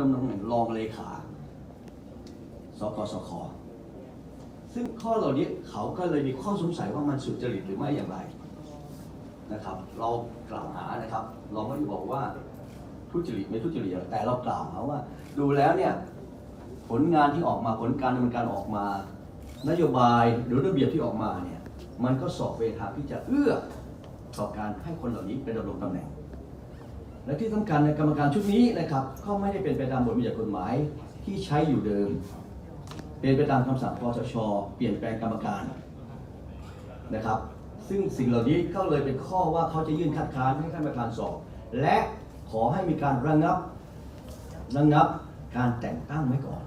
ดำรงตำแหน่งรองเลขาสกสคซึ่งข้อเหล่านี้เขาก็เลยมีข้อสงสัยว่ามันสุจริตหรือไม่อย่างไรนะครับ เรากล่าวหานะครับ เราไม่ได้บอกว่าทุจริตไม่ทุจริตแต่เรากล่าวหาว่า ดูแล้วเนี่ยผลงานที่ออกมาผลการดำเนินการออกมา นโยบายหรือระเบียบที่ออกมาเนี่ยมันก็สอบไปทางที่จะเอื้อต่อการให้คนเหล่านี้ไปดำรงตำแหน่ง และที่สำคัญในกรรมการชุดนี้นะครับก็ไม่ได้เป็นไปตามบทบัญญัติกฎหมายที่ใช้อยู่เดิม เป็นไปตามคำสั่งคอสชเปลี่ยนแปลงกรรมการนะครับ ซึ่งสิ่งเหล่านี้ก็เลยเป็นข้อว่าเขาจะยื่นคัดค้านให้ท่านประธานสอบ และขอให้มีการระงับระงับการแต่งตั้งไว้ก่อน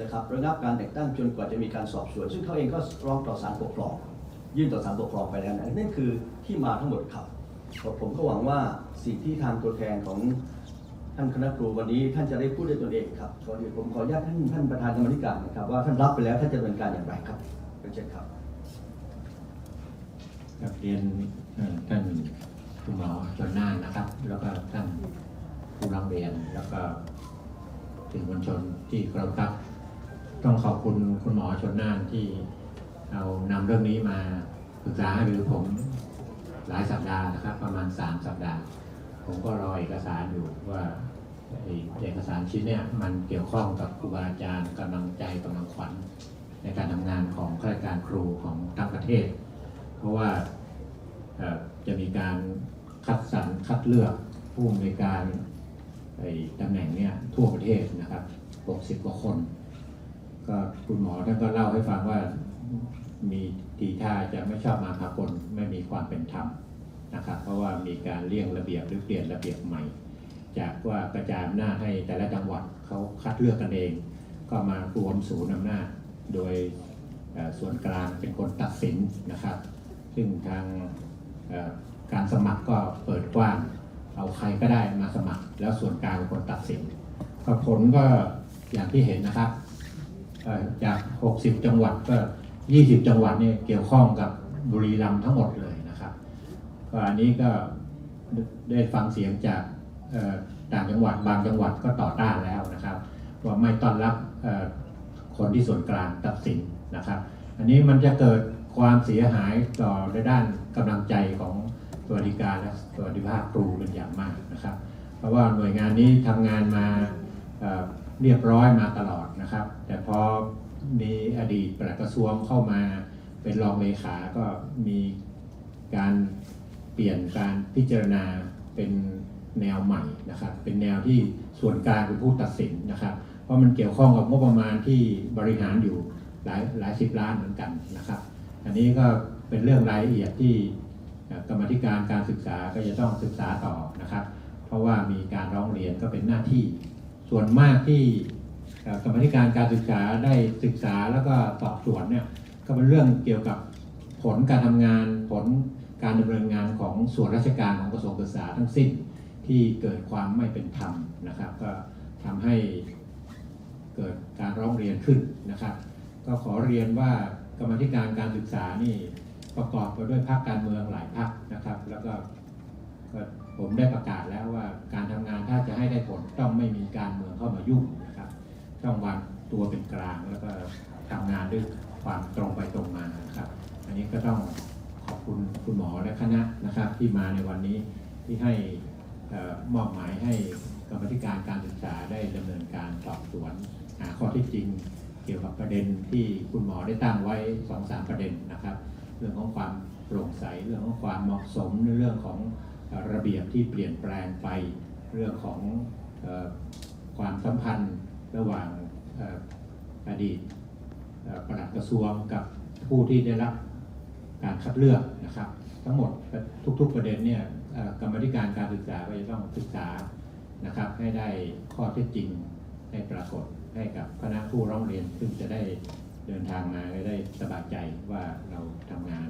นะครับระงับการแต่งตั้งจนกว่าจะมีการสอบสวน ซึ่งเขาเองก็ร้องต่อศาลปกครอง ยื่นต่อศาลปกครองไปแล้วนะนั่นคือที่มาทั้งหมดครับ ผมก็หวังว่าสิ่งที่ทางตัวแทนของท่านคณะครูวันนี้ท่านจะได้พูดด้วยตนเองครับก่อนอื่นผมขออนุญาตท่านท่านประธานกรรมธิการนะครับว่าท่านรับไปแล้วท่านจะดำเนินการอย่างไรครับเป็นเช่นครับกับเรียนท่านคุณหมอชนน่านนะครับ แล้วก็ท่านผู้ร้องเรียนแล้วก็สื่อมวลชนที่เคารพครับ ต้องขอบคุณคุณหมอชนน่านที่เอานำเรื่องนี้มาปรึกษาหรือผม หลายสัปดาห์นะครับ ประมาณ 3 สัปดาห์ ผมก็รอเอกสารอยู่ว่าเอกสารชิ้นเนี้ยมันเกี่ยวข้องกับครูบาอาจารย์กำลังใจกำลังขวัญในการทำงานของข้าราชการครูของทั้งประเทศ เพราะว่าจะมีการคัดสรรคัดเลือกผู้อำนวยการตำแหน่งเนี่ยทั่วประเทศนะครับ 60 กว่าคน ก็คุณหมอท่านก็เล่าให้ฟังว่ามี ทีท่าจะไม่ชอบมาพากลไม่มีความเป็นธรรมนะครับ เพราะว่ามีการเลี่ยงระเบียบหรือเปลี่ยนระเบียบใหม่ จากว่ากระจายอำนาจให้แต่ละจังหวัดเขาคัดเลือกกันเอง ก็มารวมศูนย์อำนาจโดยส่วนกลางเป็นคนตัดสินนะครับ ซึ่งทางการสมัครก็เปิดกว้าง เอาใครก็ได้มาสมัคร แล้วส่วนกลางเป็นคนตัดสินก็ผลก็อย่างที่เห็นนะครับจาก 60 จังหวัดก็ 20 จังหวัดเนี่ยเกี่ยวข้องกับบุรีรัมย์ทั้งหมดเลยนะครับก็อันนี้ก็ได้ฟังเสียงจากต่างจังหวัดบางจังหวัดก็ต่อต้านแล้วนะครับ ว่าไม่ต้อนรับคนที่ส่วนกลางตัดสินนะครับ อันนี้มันจะเกิดความเสียหายต่อในด้านกำลังใจของสวัสดิการและสวัสดิภาพครูเป็นอย่างมากนะครับ เพราะว่าหน่วยงานนี้ทำงานมาเรียบร้อยมาตลอดนะครับ แต่พอ มีอดีตปลัดกระทรวงเข้ามาเป็นรองเลขา ก็มีการเปลี่ยนการพิจารณาเป็นแนวใหม่นะครับ เป็นแนวที่ส่วนกลางเป็นผู้ตัดสินนะครับ เพราะมันเกี่ยวข้องกับงบประมาณที่บริหารอยู่หลายหลายสิบล้านเหมือนกันนะครับ อันนี้ก็เป็นเรื่องรายละเอียดที่กรรมธิการการศึกษาก็จะต้องศึกษาต่อนะครับ เพราะว่ามีการร้องเรียนก็เป็นหน้าที่ ส่วนมากที่ กรรมธิการการศึกษาได้ศึกษาแล้วก็สอบสวนเนี่ยก็เป็นเรื่องเกี่ยวกับผลการทำงานผลการดำเนินงานของส่วนราชการของกระทรวงศึกษาทั้งสิ้นที่เกิดความไม่เป็นธรรมนะครับ ก็ทำให้เกิดการร้องเรียนขึ้นนะครับ ก็ขอเรียนว่ากรรมธิการการศึกษานี่ประกอบไปด้วยพรรคการเมืองหลายพรรคนะครับ แล้วก็ผมได้ประกาศแล้วว่าการทำงานถ้าจะให้ได้ผลต้องไม่มีการเมืองเข้ามายุ่ง ต้องวางตัวเป็นกลาง แล้วก็ทำงานด้วยความตรงไปตรงมานะครับ อันนี้ก็ต้องขอบคุณคุณหมอและคณะนะครับ ที่มาในวันนี้ที่ให้มอบหมายให้กรรมธิการการศึกษาได้ดำเนินการสอบสวนหาข้อที่จริง เกี่ยวกับประเด็นที่คุณหมอได้ตั้งไว้สองสามประเด็นนะครับ เรื่องของความโปร่งใสเรื่องของความเหมาะสมในเรื่องของระเบียบที่เปลี่ยนแปลงไป เรื่องของความสัมพันธ์ระหว่าง อดีตเอ่อปลัดกระทรวงกับผู้ที่ได้รับการคัดเลือกนะครับ ทั้งหมดทุกๆประเด็นเนี่ยกรรมธิการการศึกษาก็จะต้องศึกษานะครับ ให้ได้ข้อเท็จจริงให้ปรากฏให้กับคณะผู้ร้องเรียน ซึ่งจะได้เดินทางมาก็ได้สบายใจว่าเราทำงาน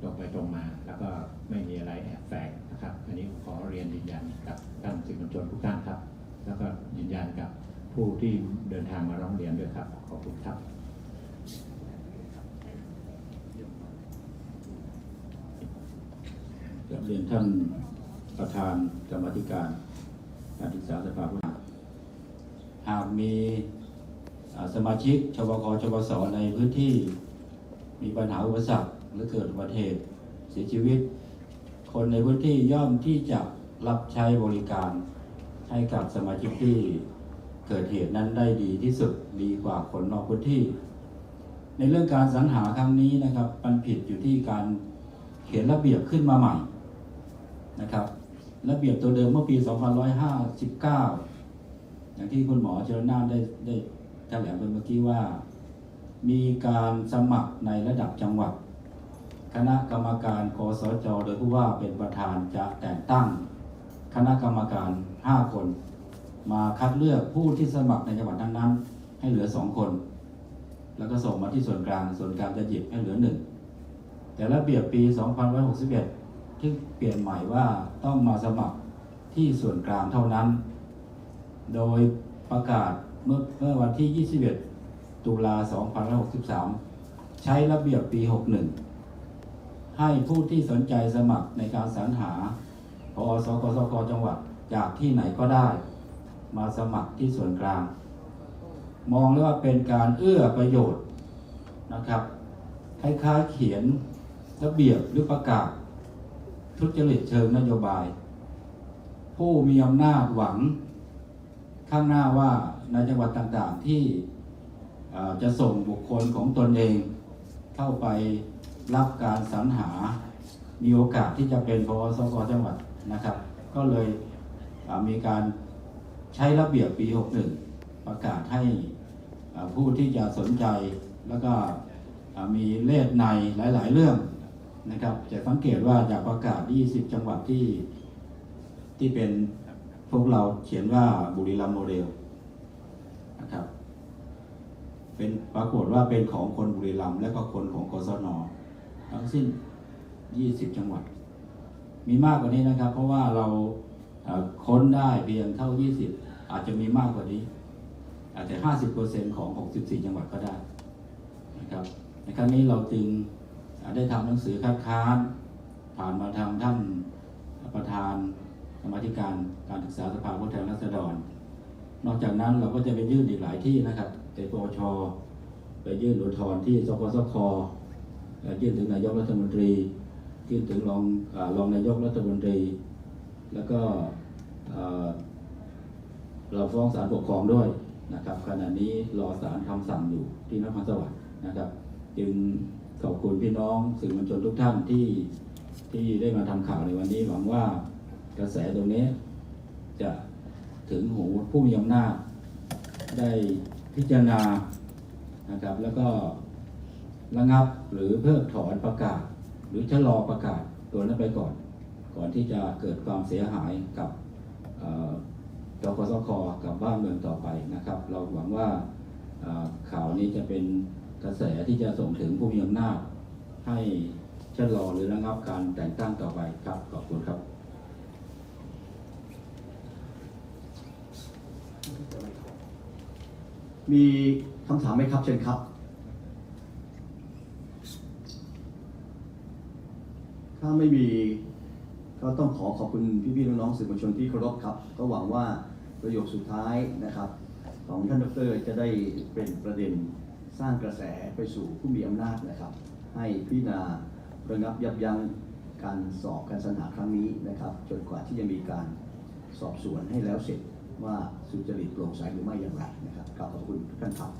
ตรงไปตรงมา แล้วก็ไม่มีอะไรแอบแฝงนะครับ อันนี้ขอเรียนยืนยันกับท่านสื่อมวลชนทุกท่านครับ แล้วก็ยืนยันกับ ผู้ที่เดินทางมาร้องเรียนด้วยครับ ขอบคุณครับ กับเรียนท่านประธานกรรมธิการการศึกษาสภาผู้แทนหากมีสมาชิกชวคชวสในพื้นที่มีปัญหาอุปสรรคหรือเกิดอุบัติเหตุเสียชีวิต คนในพื้นที่ย่อมที่จะรับใช้บริการให้กับสมาชิกที่ เกิดเหตุนั้นได้ดีที่สุดดีกว่าคนนอกพื้นที่ ในเรื่องการสรรหาครั้งนี้นะครับ มันผิดอยู่ที่การเขียนระเบียบขึ้นมาใหม่นะครับ ระเบียบตัวเดิมเมื่อปี 2559 อย่างที่คุณหมอเชลนานได้ได้แถลงไปเมื่อกี้ว่า มีการสมัครในระดับจังหวัด คณะกรรมการกสจโดยผู้ว่าเป็นประธานจะแต่งตั้ง คณะกรรมการ 5 คน มาคัดเลือกผู้ที่สมัครในจังหวัดนั้น ให้เหลือ2คน แล้วก็ส่งมาที่ส่วนกลาง ส่วนกลางจะหยิบให้เหลือหนึ่งแต่ระเบียบปี 2561 ที่เปลี่ยนใหม่ว่าต้องมาสมัครที่ส่วนกลางเท่านั้น โดยประกาศเมื่อเมื่อวันที่ 21 ตุลา 2563 ใช้ระเบียบปี 61 ให้ผู้ที่สนใจสมัครในการสรรหาพอสกสกจังหวัดจากที่ไหนก็ได้ มาสมัครที่ส่วนกลาง มองแล้วว่าเป็นการเอื้อประโยชน์นะครับคล้ายๆเขียนระเบียบหรือประกาศ ทุจริตเชิงนโยบาย ผู้มีอำนาจหวัง ข้างหน้าว่าในจังหวัดต่างๆที่จะส่งบุคคลของตนเอง เข้าไปรับการสรรหา มีโอกาสที่จะเป็นพอสกจังหวัดนะครับ ก็เลยมีการ ใช้ระเบียบปี 61 ประกาศให้ผู้ที่จะสนใจแล้วก็มีเลขในหลาย ๆ เรื่องนะครับ จะสังเกตว่าจากประกาศ 20 จังหวัดที่ที่เป็นพวกเราเขียนว่าบุรีรัมย์โมเดลนะครับเป็นปรากฏว่าเป็นของคนบุรีรัมย์และก็คนของกศนทั้งสิ้น 20 จังหวัด มีมากกว่านี้นะครับ เพราะว่าเรา ค้นได้เพียงเท่า 20 อาจจะมีมากกว่านี้ อาจจะ 50%ของ 64 จังหวัดก็ได้นะครับในครั้งนี้เราจึงได้ทำหนังสือคัดค้าน ผ่านมาทางท่านประธานสมาธิการการศึกษาสภาผู้แทนราษฎร นอกจากนั้นเราก็จะไปยื่นอีกหลายที่นะครับไปปชไปยื่นอุทธรณ์ที่สกสคยื่นถึงนายกรัฐมนตรี ยื่นถึงรองรองนายกรัฐมนตรี แล้วก็เราฟ้องศาลปกครองด้วยนะครับขณะนี้รอศาลคำสั่งอยู่ที่นครสวรรค์นะครับ จึงขอบคุณพี่น้องสื่อมวลชนทุกท่านที่ที่ได้มาทำข่าวในวันนี้หวังว่ากระแสตรงนี้ จะถึงหูผู้มีอำนาจได้พิจารณานะครับ แล้วก็ระงับหรือเพิกถอนประกาศ หรือชะลอประกาศตัวนั้นไปก่อน ก่อนที่จะเกิดความเสียหายกับเอ่อจกสคกับบ้านเมืองต่อไปนะครับ เราหวังว่าข่าวนี้จะเป็นกระแสที่จะส่งถึงผู้มีอำนาจให้ชะลอหรือระงับการแต่งตั้งต่อไปครับขอบคุณครับมีคำถามไหมครับเชิญครับ ถ้าไม่มี ก็ต้องขอขอบคุณพี่ๆน้องๆสื่อมวลชนที่เคารพครับ ก็หวังว่าประโยคสุดท้ายนะครับ ของท่านดรจะได้เป็นประเด็นสร้างกระแสไปสู่ผู้มีอำนาจนะครับ ให้พิจารณาระงับยับยั้งการสอบการสรรหาครั้งนี้นะครับ จนกว่าที่จะมีการสอบสวนให้แล้วเสร็จว่าสุจริตโปร่งใสหรือไม่อย่างไรนะครับกราบขอบคุณทุกท่านครับ